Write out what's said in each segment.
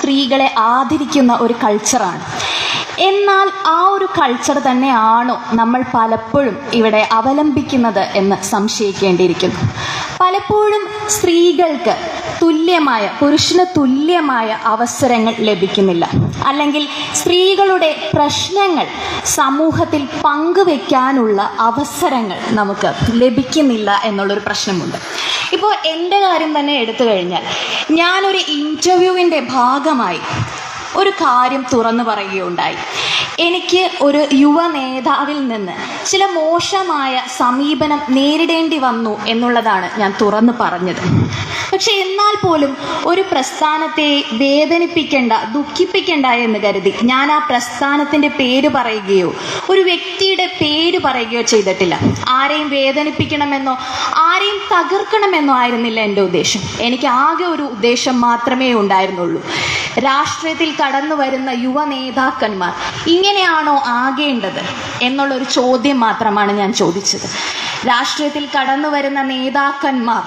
സ്ത്രീകളെ ആദരിക്കുന്ന ഒരു കൾച്ചറാണ് എന്നാൽ ആ ഒരു കൾച്ചർ തന്നെയാണോ നമ്മൾ പലപ്പോഴും ഇവിടെ അവലംബിക്കുന്നത് എന്ന് സംശയിക്കേണ്ടിയിരിക്കുന്നു. പലപ്പോഴും സ്ത്രീകൾക്ക് തുല്യമായ പുരുഷന് തുല്യമായ അവസരങ്ങൾ ലഭിക്കുന്നില്ല. അല്ലെങ്കിൽ സ്ത്രീകളുടെ പ്രശ്നങ്ങൾ സമൂഹത്തിൽ പങ്കുവെക്കാനുള്ള അവസരങ്ങൾ നമുക്ക് ലഭിക്കുന്നില്ല എന്നുള്ളൊരു പ്രശ്നമുണ്ട്. ഇപ്പോൾ എന്റെ കാര്യം തന്നെ എടുത്തു കഴിഞ്ഞാൽ ഞാനൊരു ഇന്റർവ്യൂവിന്റെ ഭാഗമായി ഒരു കാര്യം തുറന്നു പറയുകയുണ്ടായി. എനിക്ക് ഒരു യുവ നേതാവിൽ നിന്ന് ചില മോശമായ സമീപനം നേരിടേണ്ടി വന്നു എന്നുള്ളതാണ് ഞാൻ തുറന്നു പറഞ്ഞത്. പക്ഷെ എന്നാൽ പോലും ഒരു പ്രസ്ഥാനത്തെ വേദനിപ്പിക്കേണ്ട ദുഃഖിപ്പിക്കേണ്ട എന്ന് കരുതി ഞാൻ ആ പ്രസ്ഥാനത്തിന്റെ പേര് പറയുകയോ ഒരു വ്യക്തിയുടെ പേര് പറയുകയോ ചെയ്തിട്ടില്ല. ആരെയും വേദനിപ്പിക്കണമെന്നോ ആരെയും തകർക്കണമെന്നോ ആയിരുന്നില്ല എന്റെ ഉദ്ദേശം. എനിക്ക് ആകെ ഒരു ഉദ്ദേശം മാത്രമേ ഉണ്ടായിരുന്നുള്ളൂ. രാഷ്ട്രീയത്തിൽ കടന്നു വരുന്ന യുവ നേതാക്കന്മാർ ഇങ്ങനെയാണോ ആകേണ്ടത് എന്നുള്ളൊരു ചോദ്യം മാത്രമാണ് ഞാൻ ചോദിച്ചത്. രാഷ്ട്രീയത്തിൽ കടന്നു വരുന്ന നേതാക്കന്മാർ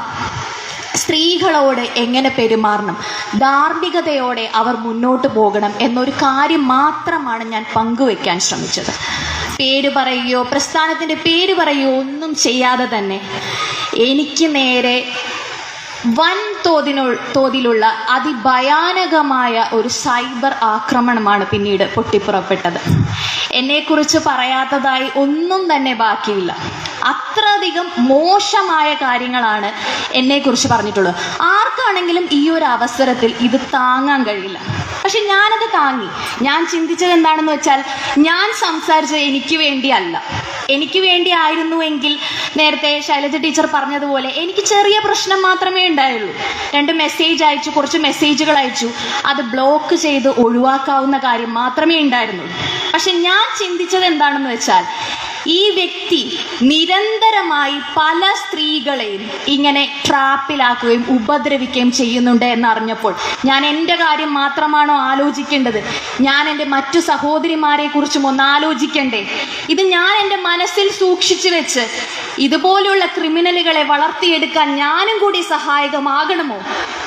സ്ത്രീകളോട് എങ്ങനെ പെരുമാറണം? ധാർമ്മികതയോടെ അവർ മുന്നോട്ട് പോകണം എന്നൊരു കാര്യം മാത്രമാണ് ഞാൻ പങ്കുവെക്കാൻ ശ്രമിച്ചത്. പേര് പറയുകയോ പ്രസ്ഥാനത്തിന്റെ പേര് പറയുകയോ ഒന്നും ചെയ്യാതെ തന്നെ എനിക്ക് നേരെ വൻ തോതിനു തോതിലുള്ള അതിഭയാനകമായ ഒരു സൈബർ ആക്രമണമാണ് പിന്നീട് പൊട്ടിപ്പുറപ്പെട്ടത്. എന്നെക്കുറിച്ച് പറയാത്തതായി ഒന്നും തന്നെ ബാക്കിയില്ല. അത്രയധികം മോശമായ കാര്യങ്ങളാണ് എന്നെക്കുറിച്ച് പറഞ്ഞിട്ടുള്ളത്. ആർക്കാണെങ്കിലും ഈ ഒരു അവസരത്തിൽ ഇത് താങ്ങാൻ കഴിയില്ല. പക്ഷെ ഞാനത് താങ്ങി. ഞാൻ ചിന്തിച്ചത് എന്താണെന്ന് വെച്ചാൽ ഞാൻ സംസാരിച്ചത് എനിക്ക് വേണ്ടിയല്ല. എനിക്ക് വേണ്ടി ആയിരുന്നുവെങ്കിൽ നേരത്തെ ശൈലജ ടീച്ചർ പറഞ്ഞതുപോലെ എനിക്ക് ചെറിയ പ്രശ്നം മാത്രമേ ഉണ്ടായുള്ളൂ. രണ്ട് മെസ്സേജ് അയച്ചു കുറച്ച് മെസ്സേജുകൾ അയച്ചു. അത് ബ്ലോക്ക് ചെയ്ത് ഒഴിവാക്കാവുന്ന കാര്യം മാത്രമേ ഉണ്ടായിരുന്നുള്ളൂ. പക്ഷെ ഞാൻ ചിന്തിച്ചത് എന്താണെന്ന് വെച്ചാൽ ഈ വ്യക്തി നിരന്തരമായി പല സ്ത്രീകളെയും ഇങ്ങനെ ട്രാപ്പിലാക്കുകയും ഉപദ്രവിക്കുകയും ചെയ്യുന്നുണ്ട് എന്നറിഞ്ഞപ്പോൾ ഞാൻ എന്റെ കാര്യം മാത്രമാണോ ആലോചിക്കേണ്ടത്? ഞാൻ എന്റെ മറ്റു സഹോദരിമാരെ കുറിച്ചും ഒന്ന് ആലോചിക്കണ്ടേ? ഇത് ഞാൻ എന്റെ മനസ്സിൽ സൂക്ഷിച്ചു വെച്ച് ഇതുപോലെയുള്ള ക്രിമിനലുകളെ വളർത്തിയെടുക്കാൻ ഞാനും കൂടി സഹായകമാകണമോ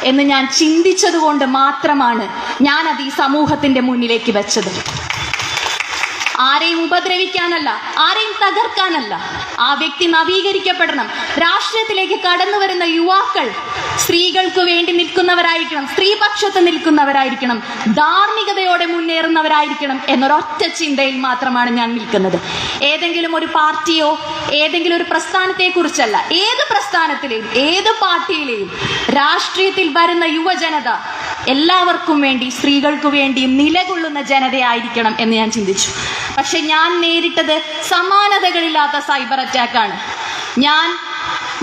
എന്ന് ഞാൻ ചിന്തിച്ചതുകൊണ്ട് മാത്രമാണ് ഞാനത് ഈ സമൂഹത്തിന്റെ മുന്നിലേക്ക് വെച്ചത്. ആരെയും ഉപദ്രവിക്കാനല്ല ആരെയും തകർക്കാനല്ല. ആ വ്യക്തി നവീകരിക്കപ്പെടണം. രാഷ്ട്രീയത്തിലേക്ക് കടന്നു വരുന്ന യുവാക്കൾ സ്ത്രീകൾക്ക് വേണ്ടി നിൽക്കുന്നവരായിരിക്കണം സ്ത്രീപക്ഷത്ത് നിൽക്കുന്നവരായിരിക്കണം ധാർമ്മികതയോടെ മുന്നേറുന്നവരായിരിക്കണം എന്നൊരൊറ്റ ചിന്തയിൽ മാത്രമാണ് ഞാൻ നിൽക്കുന്നത്. ഏതെങ്കിലും ഒരു പാർട്ടിയോ ഏതെങ്കിലും ഒരു പ്രസ്ഥാനത്തെക്കുറിച്ചല്ല ഏത് പ്രസ്ഥാനത്തിലെയും ഏത് പാർട്ടിയിലെയും രാഷ്ട്രീയത്തിൽ വരുന്ന യുവജനത എല്ലാവർക്കും വേണ്ടി സ്ത്രീകൾക്ക് വേണ്ടിയും നിലകൊള്ളുന്ന ജനതയായിരിക്കണം എന്ന് ഞാൻ ചിന്തിച്ചു. പക്ഷെ ഞാൻ നേരിട്ടത് സമാനതകളില്ലാത്ത സൈബർ അറ്റാക്കാണ്. ഞാൻ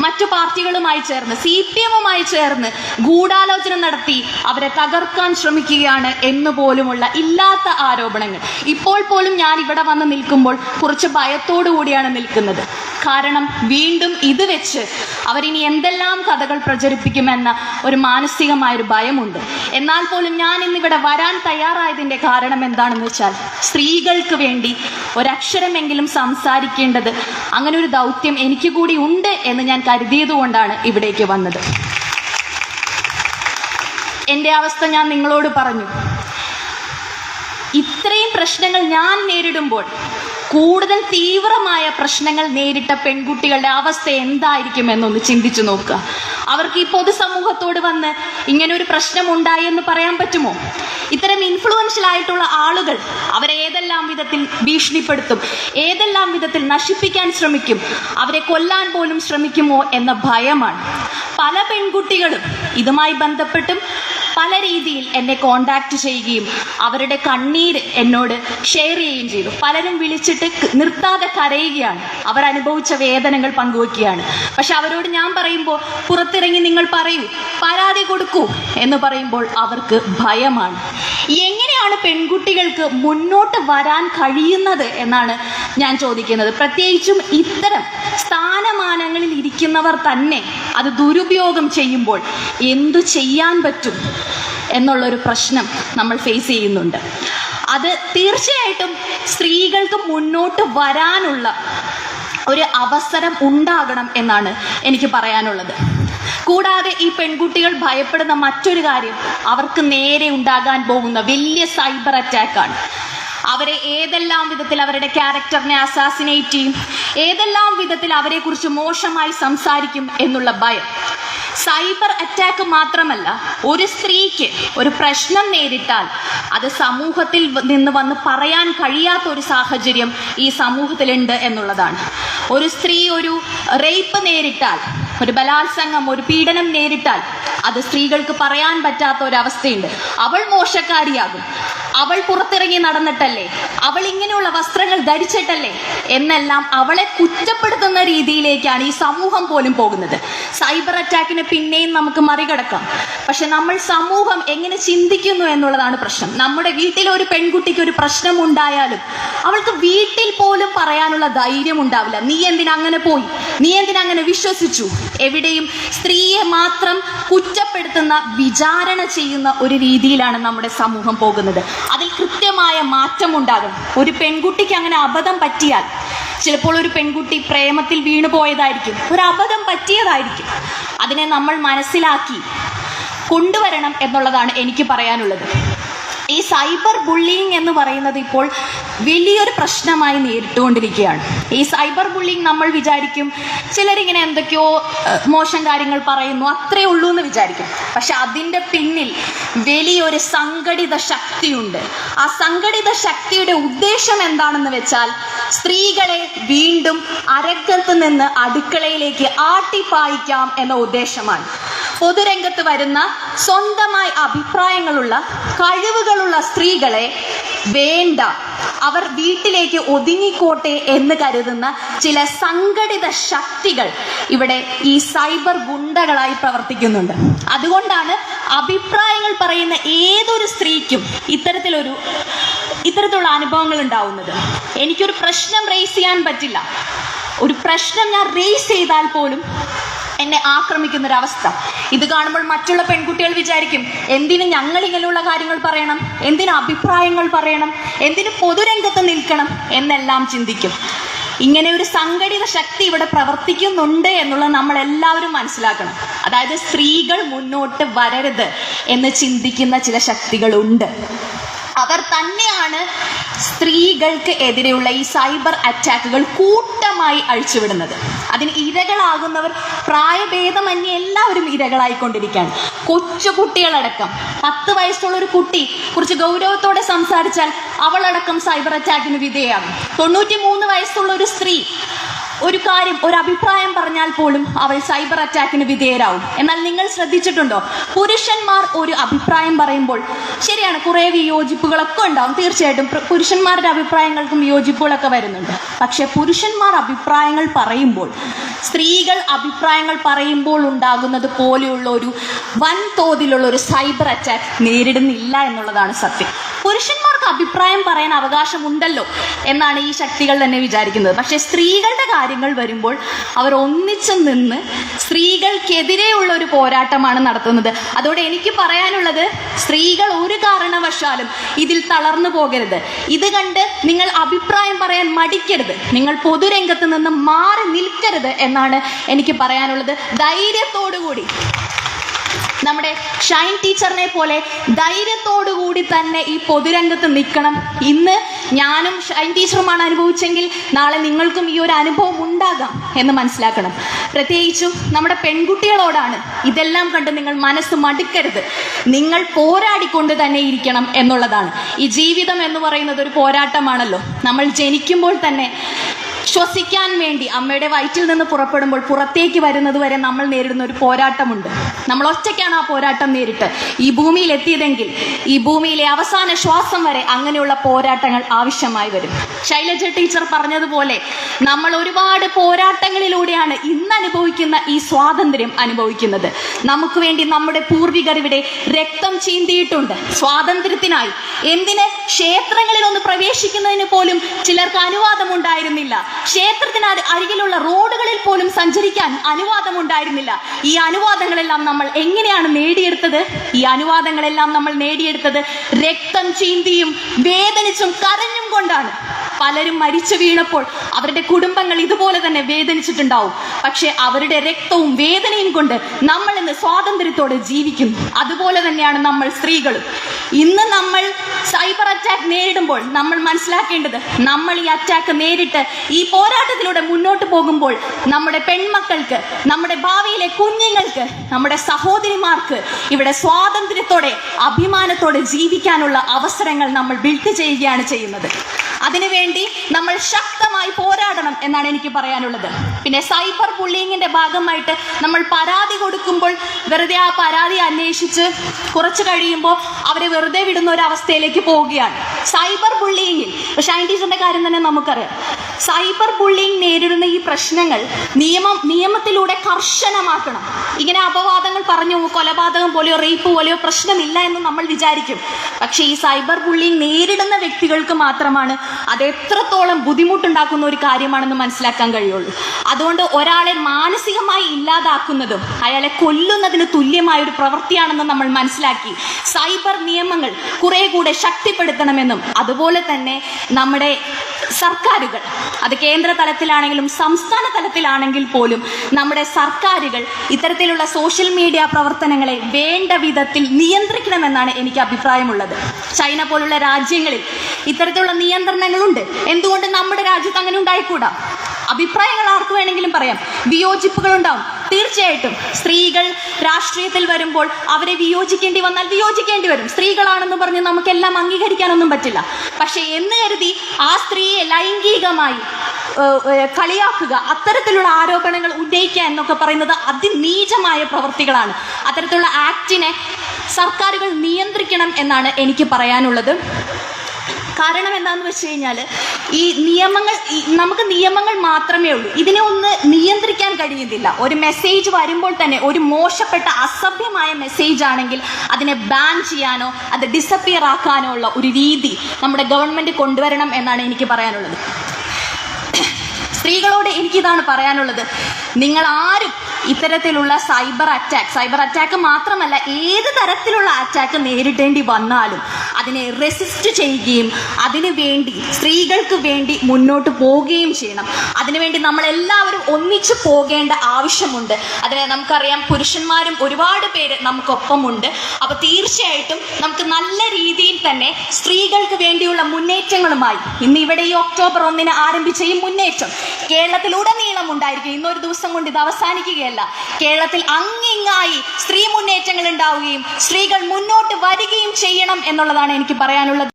മറ്റു പാർട്ടികളുമായി ചേർന്ന് സി പി എമ്മുമായി ചേർന്ന് ഗൂഢാലോചന നടത്തി അവരെ തകർക്കാൻ ശ്രമിക്കുകയാണ് എന്ന് പോലുമുള്ള ഇല്ലാത്ത ആരോപണങ്ങൾ. ഇപ്പോൾ പോലും ഞാൻ ഇവിടെ വന്ന് നിൽക്കുമ്പോൾ കുറച്ച് ഭയത്തോടു കൂടിയാണ് നിൽക്കുന്നത്. കാരണം വീണ്ടും ഇത് വെച്ച് അവരിനി എന്തെല്ലാം കഥകൾ പ്രചരിപ്പിക്കുമെന്ന ഒരു മാനസികമായൊരു ഭയമുണ്ട്. എന്നാൽ പോലും ഞാൻ ഇന്നിവിടെ വരാൻ തയ്യാറായതിന്റെ കാരണം എന്താണെന്ന് വെച്ചാൽ സ്ത്രീകൾക്ക് വേണ്ടി ഒരക്ഷരമെങ്കിലും സംസാരിക്കേണ്ടത് അങ്ങനെ ഒരു ദൗത്യം എനിക്ക് കൂടി ഉണ്ട് എന്ന് ഞാൻ കരുതിയതുകൊണ്ടാണ് ഇവിടേക്ക് വന്നത്. എന്റെ അവസ്ഥ ഞാൻ നിങ്ങളോട് പറഞ്ഞു. ഇത്രയും പ്രശ്നങ്ങൾ ഞാൻ നേരിടുമ്പോൾ കൂടുതൽ തീവ്രമായ പ്രശ്നങ്ങൾ നേരിട്ട പെൺകുട്ടികളുടെ അവസ്ഥ എന്തായിരിക്കും എന്നൊന്ന് ചിന്തിച്ചു നോക്കുക. അവർക്ക് ഈ പൊതുസമൂഹത്തോട് വന്ന് ഇങ്ങനെ ഒരു പ്രശ്നം ഉണ്ടായി എന്ന് പറയാൻ പറ്റുമോ? ഇത്തരം ഇൻഫ്ലുവൻഷ്യൽ ആയിട്ടുള്ള ആളുകൾ അവരെ ഏതെല്ലാം വിധത്തിൽ ഭീഷണിപ്പെടുത്തും? ഏതെല്ലാം വിധത്തിൽ നശിപ്പിക്കാൻ ശ്രമിക്കും? അവരെ കൊല്ലാൻ പോലും ശ്രമിക്കുമോ എന്ന ഭയമാണ്. പല പെൺകുട്ടികളും ഇതുമായി ബന്ധപ്പെട്ടും പല രീതിയിൽ എന്നെ കോണ്ടാക്ട് ചെയ്യുകയും അവരുടെ കണ്ണീര് എന്നോട് ഷെയർ ചെയ്യുകയും ചെയ്തു. പലരും വിളിച്ചിട്ട് നിർത്താതെ കരയുകയാണ്. അവർ അനുഭവിച്ച വേദനകൾ പങ്കുവെക്കുകയാണ്. പക്ഷെ അവരോട് ഞാൻ പറയുമ്പോൾ പുറത്തിറങ്ങി നിങ്ങൾ പറയൂ. പരാതി കൊടുക്കൂ. എന്ന് പറയുമ്പോൾ അവർക്ക് ഭയമാണ്. എങ്ങനെയാണ് പെൺകുട്ടികൾക്ക് മുന്നോട്ട് വരാൻ കഴിയുന്നത് എന്നാണ് ഞാൻ ചോദിക്കുന്നത്. പ്രത്യേകിച്ചും ഇത്തരം സ്ഥാനമാനങ്ങളിൽ ഇരിക്കുന്നവർ തന്നെ അത് ദുരുപയോഗം ചെയ്യുമ്പോൾ എന്തു ചെയ്യാൻ പറ്റും എന്നുള്ളൊരു പ്രശ്നം നമ്മൾ ഫേസ് ചെയ്യുന്നുണ്ട്. അത് തീർച്ചയായിട്ടും സ്ത്രീകൾക്ക് മുന്നോട്ട് വരാനുള്ള ഒരു അവസരം ഉണ്ടാകണം എന്നാണ് എനിക്ക് പറയാനുള്ളത്. കൂടാതെ ഈ പെൺകുട്ടികൾ ഭയപ്പെടുന്ന മറ്റൊരു കാര്യം അവർക്ക് നേരെ ഉണ്ടാകാൻ പോകുന്ന വലിയ സൈബർ അറ്റാക്കാണ്. അവരെ ഏതെല്ലാം വിധത്തിൽ അവരുടെ ക്യാരക്ടറിനെ അസാസിനേറ്റ് ചെയ്യും ഏതെല്ലാം വിധത്തിൽ അവരെക്കുറിച്ച് മോശമായി സംസാരിക്കും എന്നുള്ള ഭയം. സൈബർ അറ്റാക്ക് മാത്രമല്ല ഒരു സ്ത്രീക്ക് ഒരു പ്രശ്നം നേരിട്ടാൽ അത് സമൂഹത്തിൽ നിന്ന് വന്ന് പറയാൻ കഴിയാത്ത ഒരു സാഹചര്യം ഈ സമൂഹത്തിലുണ്ട് എന്നുള്ളതാണ്. ഒരു സ്ത്രീ ഒരു റേപ്പ് നേരിട്ടാൽ ഒരു ബലാത്സംഗം ഒരു പീഡനം നേരിട്ടാൽ അത് സ്ത്രീകൾക്ക് പറയാൻ പറ്റാത്ത ഒരവസ്ഥയുണ്ട് അവൾ മോശക്കാരിയാകും. അവൾ പുറത്തിറങ്ങി നടന്നിട്ടല്ലേ? അവൾ ഇങ്ങനെയുള്ള വസ്ത്രങ്ങൾ ധരിച്ചിട്ടല്ലേ? എന്നെല്ലാം അവളെ കുറ്റപ്പെടുത്തുന്ന രീതിയിലേക്കാണ് ഈ സമൂഹം പോലും പോകുന്നത്. സൈബർ അറ്റാക്കിന് പിന്നെയും നമുക്ക് മറികടക്കാം. പക്ഷെ നമ്മൾ സമൂഹം എങ്ങനെ ചിന്തിക്കുന്നു എന്നുള്ളതാണ് പ്രശ്നം. നമ്മുടെ വീട്ടിൽ ഒരു പെൺകുട്ടിക്ക് ഒരു പ്രശ്നം ഉണ്ടായാലും അവൾക്ക് വീട്ടിൽ പോലും പറയാനുള്ള ധൈര്യം ഉണ്ടാവില്ല. നീ എന്തിനാ അങ്ങനെ പോയി? നീ എന്തിനാ അങ്ങനെ വിശ്വസിച്ചു? എവിടെയും സ്ത്രീയെ മാത്രം കുറ്റപ്പെടുത്തുന്ന വിചാരണ ചെയ്യുന്ന ഒരു രീതിയിലാണ് നമ്മുടെ സമൂഹം പോകുന്നത്. അതിൽ കൃത്യമായ മാറ്റം ഉണ്ടാകും ഒരു പെൺകുട്ടിക്ക് അങ്ങനെ അബദ്ധം പറ്റിയാൽ ചിലപ്പോൾ ഒരു പെൺകുട്ടി പ്രേമത്തിൽ വീണു പോയതായിരിക്കും. ഒരു അബദ്ധം പറ്റിയതായിരിക്കും. അതിനെ നമ്മൾ മനസ്സിലാക്കി കൊണ്ടുവരണം എന്നുള്ളതാണ് എനിക്ക് പറയാനുള്ളത്. ഈ സൈബർ ബുള്ളിങ് എന്ന് പറയുന്നത് ഇപ്പോൾ വലിയൊരു പ്രശ്നമായി നേരിട്ടുകൊണ്ടിരിക്കുകയാണ്. ഈ സൈബർ ബുള്ളിങ് നമ്മൾ വിചാരിക്കും ചിലരിങ്ങനെ എന്തൊക്കെയോ മോശം കാര്യങ്ങൾ പറയുന്നു അത്രേ ഉള്ളൂ എന്ന് വിചാരിക്കും. പക്ഷെ അതിന്റെ പിന്നിൽ വലിയൊരു സംഘടിത ശക്തിയുണ്ട്. ആ സംഘടിത ശക്തിയുടെ ഉദ്ദേശം എന്താണെന്ന് വെച്ചാൽ സ്ത്രീകളെ വീണ്ടും അരക്കത്ത് നിന്ന് അടുക്കളയിലേക്ക് ആട്ടിപ്പായിക്കാം എന്ന ഉദ്ദേശമാണ്. പൊതുരംഗത്ത് വരുന്ന സ്വന്തമായി അഭിപ്രായങ്ങളുള്ള കഴിവുകളുള്ള സ്ത്രീകളെ വേണ്ട. അവർ വീട്ടിലേക്ക് ഒതുങ്ങിക്കോട്ടെ എന്ന് കരുതുന്ന ചില സംഘടിത ശക്തികൾ ഇവിടെ ഈ സൈബർ ഗുണ്ടകളായി പ്രവർത്തിക്കുന്നുണ്ട്. അതുകൊണ്ടാണ് അഭിപ്രായങ്ങൾ പറയുന്ന ഏതൊരു സ്ത്രീക്കും ഇത്തരത്തിലൊരു ഇത്തരത്തിലുള്ള അനുഭവങ്ങൾ ഉണ്ടാവുന്നത്. എനിക്കൊരു പ്രശ്നം റേസ് ചെയ്യാൻ പറ്റില്ല. ഒരു പ്രശ്നം ഞാൻ റേസ് ചെയ്താൽ പോലും എന്നെ ആക്രമിക്കുന്ന ഒരു അവസ്ഥ ഇത് കാണുമ്പോൾ മറ്റുള്ള പെൺകുട്ടികൾ വിചാരിക്കും എന്തിന് ഞങ്ങൾ ഇങ്ങനെയുള്ള കാര്യങ്ങൾ പറയണം? എന്തിന് അഭിപ്രായങ്ങൾ പറയണം? എന്തിന് പൊതുരംഗത്ത് നിൽക്കണം? എന്നെല്ലാം ചിന്തിക്കും. ഇങ്ങനെ ഒരു സംഘടിത ശക്തി ഇവിടെ പ്രവർത്തിക്കുന്നുണ്ട് എന്നുള്ളത് നമ്മൾ എല്ലാവരും മനസ്സിലാക്കണം. അതായത് സ്ത്രീകൾ മുന്നോട്ട് വരരുത് എന്ന് ചിന്തിക്കുന്ന ചില ശക്തികളുണ്ട്. അവർ തന്നെയാണ് സ്ത്രീകൾക്ക് എതിരെയുള്ള ഈ സൈബർ അറ്റാക്കുകൾ കൂട്ടമായി അഴിച്ചുവിടുന്നത്. അതിന് ഇരകളാകുന്നവർ പ്രായഭേദമന്യേ എല്ലാവരും ഇരകളായിക്കൊണ്ടിരിക്കുകയാണ്. കൊച്ചു കുട്ടികളടക്കം പത്ത് വയസ്സുള്ള ഒരു കുട്ടി കുറച്ച് ഗൗരവത്തോടെ സംസാരിച്ചാൽ അവളടക്കം സൈബർ അറ്റാക്കിന് വിധേയമാകും തൊണ്ണൂറ്റി മൂന്ന് വയസ്സുള്ള ഒരു സ്ത്രീ ഒരു കാര്യം ഒരു അഭിപ്രായം പറഞ്ഞാൽ പോലും അവൾ സൈബർ അറ്റാക്കിന് വിധേയരാകും എന്നാൽ നിങ്ങൾ ശ്രദ്ധിച്ചിട്ടുണ്ടോ? പുരുഷന്മാർ ഒരു അഭിപ്രായം പറയുമ്പോൾ ശരിയാണ് കുറേ വിയോജിപ്പുകളൊക്കെ ഉണ്ടാവും. തീർച്ചയായിട്ടും പുരുഷന്മാരുടെ അഭിപ്രായങ്ങൾക്കും വിയോജിപ്പുകളൊക്കെ വരുന്നുണ്ട്. പക്ഷെ പുരുഷന്മാർ അഭിപ്രായങ്ങൾ പറയുമ്പോൾ സ്ത്രീകൾ അഭിപ്രായങ്ങൾ പറയുമ്പോൾ ഉണ്ടാകുന്നത് പോലെയുള്ള ഒരു വൻതോതിലുള്ള ഒരു സൈബർ അറ്റാക്ക് നേരിടുന്നില്ല എന്നുള്ളതാണ് സത്യം. പുരുഷന്മാർക്ക് അഭിപ്രായം പറയാൻ അവകാശമുണ്ടല്ലോ എന്നാണ് ഈ ശക്തികൾ തന്നെ വിചാരിക്കുന്നത്. പക്ഷെ സ്ത്രീകളുടെ കാര്യങ്ങൾ വരുമ്പോൾ അവർ ഒന്നിച്ചു നിന്ന് സ്ത്രീകൾക്കെതിരെയുള്ള ഒരു പോരാട്ടമാണ് നടത്തുന്നത്. അതോടെ എനിക്ക് പറയാനുള്ളത് സ്ത്രീകൾ ഒരു കാരണവശാലും ഇതിൽ തളർന്നു പോകരുത്. ഇത് കണ്ട് നിങ്ങൾ അഭിപ്രായം പറയാൻ മടിക്കരുത്. നിങ്ങൾ പൊതുരംഗത്ത് നിന്ന് മാറി നിൽക്കരുത് എന്നാണ് എനിക്ക് പറയാനുള്ളത്. ധൈര്യത്തോടു കൂടി നമ്മുടെ ഷൈൻ ടീച്ചറിനെ പോലെ ധൈര്യത്തോടു കൂടി തന്നെ ഈ പൊതുരംഗത്ത് നിൽക്കണം. ഇന്ന് ഞാനും ഷൈൻ ടീച്ചറുമാണ് അനുഭവിച്ചെങ്കിൽ നാളെ നിങ്ങൾക്കും ഈ ഒരു അനുഭവം ഉണ്ടാകാം എന്ന് മനസ്സിലാക്കണം. പ്രത്യേകിച്ചും നമ്മുടെ പെൺകുട്ടികളോടാണ് ഇതെല്ലാം കണ്ട് നിങ്ങൾ മനസ്സ് മടുക്കരുത്. നിങ്ങൾ പോരാടിക്കൊണ്ട് തന്നെ ഇരിക്കണം എന്നുള്ളതാണ്. ഈ ജീവിതം എന്ന് പറയുന്നത് ഒരു പോരാട്ടമാണല്ലോ. നമ്മൾ ജനിക്കുമ്പോൾ തന്നെ ശ്വസിക്കാൻ വേണ്ടി അമ്മയുടെ വയറ്റിൽ നിന്ന് പുറപ്പെടുമ്പോൾ പുറത്തേക്ക് വരുന്നത് വരെ നമ്മൾ നേരിടുന്ന ഒരു പോരാട്ടമുണ്ട്. നമ്മൾ ഒറ്റയ്ക്കാണ് ആ പോരാട്ടം നേരിട്ട്. ഈ ഭൂമിയിൽ എത്തിയതെങ്കിൽ ഈ ഭൂമിയിലെ അവസാന ശ്വാസം വരെ അങ്ങനെയുള്ള പോരാട്ടങ്ങൾ ആവശ്യമായി വരും. ശൈലജ ടീച്ചർ പറഞ്ഞതുപോലെ നമ്മൾ ഒരുപാട് പോരാട്ടങ്ങളിലൂടെയാണ് ഇന്ന് അനുഭവിക്കുന്ന ഈ സ്വാതന്ത്ര്യം അനുഭവിക്കുന്നത്. നമുക്ക് വേണ്ടി നമ്മുടെ പൂർവികർ ഇവിടെ രക്തം ചീന്തിയിട്ടുണ്ട്. സ്വാതന്ത്ര്യത്തിനായി എന്തിന് ക്ഷേത്രങ്ങളിൽ ഒന്ന് പ്രവേശിക്കുന്നതിന് പോലും ചിലർക്ക് അനുവാദമുണ്ടായിരുന്നില്ല. ക്ഷേത്രത്തിന് അരികിലുള്ള റോഡുകളിൽ പോലും സഞ്ചരിക്കാൻ അനുവാദം ഉണ്ടായിരുന്നില്ല ഈ അനുവാദങ്ങളെല്ലാം നമ്മൾ എങ്ങനെയാണ് നേടിയെടുത്തത്? ഈ അനുവാദങ്ങളെല്ലാം നമ്മൾ നേടിയെടുത്തത് രക്തം ചീന്തിയും വേദനിച്ചും കരഞ്ഞും കൊണ്ടാണ്. പലരും മരിച്ചു വീണപ്പോൾ അവരുടെ കുടുംബങ്ങൾ ഇതുപോലെ തന്നെ വേദനിച്ചിട്ടുണ്ടാവും. പക്ഷെ അവരുടെ രക്തവും വേദനയും കൊണ്ട് നമ്മൾ ഇന്ന് സ്വാതന്ത്ര്യത്തോടെ ജീവിക്കുന്നു. അതുപോലെ തന്നെയാണ് നമ്മൾ സ്ത്രീകളും. ഇന്ന് നമ്മൾ സൈബർ അറ്റാക്ക് നേരിടുമ്പോൾ നമ്മൾ മനസ്സിലാക്കേണ്ടത് നമ്മൾ ഈ അറ്റാക്ക് നേരിട്ട് ഈ പോരാട്ടത്തിലൂടെ മുന്നോട്ട് പോകുമ്പോൾ നമ്മുടെ പെൺമക്കൾക്ക് നമ്മുടെ ഭാവിയിലെ കുഞ്ഞുങ്ങൾക്ക് നമ്മുടെ സഹോദരിമാർക്ക് ഇവിടെ സ്വാതന്ത്ര്യത്തോടെ അഭിമാനത്തോടെ ജീവിക്കാനുള്ള അവസരങ്ങൾ നമ്മൾ ബിൽഡ് ചെയ്യുകയാണ് ചെയ്യുന്നത്. അതിനുവേണ്ടി നമ്മൾ ശക്തമായി പോരാടണം എന്നാണ് എനിക്ക് പറയാനുള്ളത്. പിന്നെ സൈബർ ബുള്ളിങ്ങിന്റെ ഭാഗമായിട്ട് നമ്മൾ പരാതി കൊടുക്കുമ്പോൾ വെറുതെ ആ പരാതി അന്വേഷിച്ച് കുറച്ച് കഴിയുമ്പോൾ അവരെ വെറുതെ വിടുന്ന ഒരു അവസ്ഥയിലേക്ക് പോവുകയാണ്. സൈബർ ബുള്ളിങ്ങിൽ ഷൈൻ കാര്യം തന്നെ നമുക്കറിയാം. സൈബർ ബുള്ളിങ് നേരിടുന്ന ഈ പ്രശ്നങ്ങൾ നിയമം നിയമത്തിലൂടെ കർശനമാക്കണം. ഇങ്ങനെ അപവാദങ്ങൾ പറഞ്ഞു കൊലപാതകം പോലെയോ റേപ്പ് പോലെയോ പ്രശ്നമില്ല എന്ന് നമ്മൾ വിചാരിക്കും. പക്ഷേ ഈ സൈബർ ബുള്ളിങ് നേരിടുന്ന വ്യക്തികൾക്ക് മാത്രമാണ് അത് എത്രത്തോളം ബുദ്ധിമുട്ടുണ്ടാക്കുന്ന ഒരു കാര്യമാണെന്ന് മനസ്സിലാക്കാൻ കഴിയുള്ളൂ. അതുകൊണ്ട് ഒരാളെ മാനസികമായി ഇല്ലാതാക്കുന്നതും അയാളെ കൊല്ലുന്നതിന് തുല്യമായ ഒരു പ്രവൃത്തിയാണെന്ന് നമ്മൾ മനസ്സിലാക്കി. സൈബർ നിയമങ്ങൾ കുറെ കൂടെ ശക്തിപ്പെടുത്തണമെന്നും അതുപോലെ തന്നെ നമ്മുടെ സർക്കാരുകൾ. അത് കേന്ദ്ര തലത്തിലാണെങ്കിലും സംസ്ഥാന തലത്തിലാണെങ്കിൽ പോലും നമ്മുടെ സർക്കാരുകൾ ഇത്തരത്തിലുള്ള സോഷ്യൽ മീഡിയ പ്രവർത്തനങ്ങളെ വേണ്ട വിധത്തിൽ നിയന്ത്രിക്കണമെന്നാണ് എനിക്ക് അഭിപ്രായമുള്ളത്. ചൈന പോലുള്ള രാജ്യങ്ങളിൽ ഇത്തരത്തിലുള്ള നിയന്ത്രണങ്ങളുണ്ട്. എന്തുകൊണ്ട് നമ്മുടെ രാജ്യത്ത് അങ്ങനെ ഉണ്ടായിക്കൂടാ? അഭിപ്രായങ്ങൾ ആർക്ക് വേണമെങ്കിലും പറയാം. വിയോജിപ്പുകൾ ഉണ്ടാവും തീർച്ചയായിട്ടും സ്ത്രീകൾ രാഷ്ട്രീയത്തിൽ വരുമ്പോൾ അവരെ വിയോജിക്കേണ്ടി വന്നാൽ വിയോജിക്കേണ്ടി വരും. സ്ത്രീകളാണെന്ന് പറഞ്ഞ് നമുക്കെല്ലാം അംഗീകരിക്കാനൊന്നും പറ്റില്ല. പക്ഷെ എന്ന് കരുതി ആ സ്ത്രീയെ ലൈംഗികമായി കളിയാക്കുക അത്തരത്തിലുള്ള ആരോപണങ്ങൾ ഉന്നയിക്കുക എന്നൊക്കെ പറയുന്നത് അതിനീചമായ പ്രവൃത്തികളാണ്. അത്തരത്തിലുള്ള ആക്ടിനെ സർക്കാരുകൾ നിയന്ത്രിക്കണം എന്നാണ് എനിക്ക് പറയാനുള്ളത്. കാരണം എന്താണെന്ന് വെച്ച് കഴിഞ്ഞാൽ ഈ നിയമങ്ങൾ നമുക്ക് നിയമങ്ങൾ മാത്രമേ ഉള്ളൂ. ഇതിനെ ഒന്ന് നിയന്ത്രിക്കാൻ കഴിയുന്നില്ല. ഒരു മെസ്സേജ് വരുമ്പോൾ തന്നെ ഒരു മോശപ്പെട്ട അസഭ്യമായ മെസ്സേജ് ആണെങ്കിൽ അതിനെ ബാൻ ചെയ്യാനോ അത് ഡിസപ്പിയർ ആക്കാനോ ഉള്ള ഒരു രീതി നമ്മുടെ ഗവൺമെന്റ് കൊണ്ടുവരണം എന്നാണ് എനിക്ക് പറയാനുള്ളത്. സ്ത്രീകളോട് എനിക്കിതാണ് പറയാനുള്ളത്. നിങ്ങൾ ആരും ഇത്തരത്തിലുള്ള സൈബർ അറ്റാക്ക് സൈബർ അറ്റാക്ക് മാത്രമല്ല ഏത് തരത്തിലുള്ള അറ്റാക്ക് നേരിടേണ്ടി വന്നാലും അതിനെ റെസിസ്റ്റ് ചെയ്യുകയും അതിനു വേണ്ടി സ്ത്രീകൾക്ക് വേണ്ടി മുന്നോട്ട് പോവുകയും ചെയ്യണം. അതിനുവേണ്ടി നമ്മൾ എല്ലാവരും ഒന്നിച്ചു പോകേണ്ട ആവശ്യമുണ്ട്. അതിന് നമുക്കറിയാം പുരുഷന്മാരും ഒരുപാട് പേര് നമുക്കൊപ്പമുണ്ട്. അപ്പോൾ തീർച്ചയായിട്ടും നമുക്ക് നല്ല രീതിയിൽ തന്നെ സ്ത്രീകൾക്ക് വേണ്ടിയുള്ള മുന്നേറ്റങ്ങളുമായി ഇന്ന് ഇവിടെ ഈ ഒക്ടോബർ ഒന്നിന് ആരംഭിച്ച ഈ മുന്നേറ്റം കേരളത്തിലുടനീളം ഉണ്ടായിരിക്കും ഇന്നൊരു ദിവസം കൊണ്ട് ഇത് അവസാനിക്കുകയല്ല. കേരളത്തിൽ അങ്ങിങ്ങായി സ്ത്രീ മുന്നേറ്റങ്ങൾ ഉണ്ടാവുകയും സ്ത്രീകൾ മുന്നോട്ട് വരികയും ചെയ്യണം എന്നുള്ളതാണ് എനിക്ക് പറയാനുള്ളത്.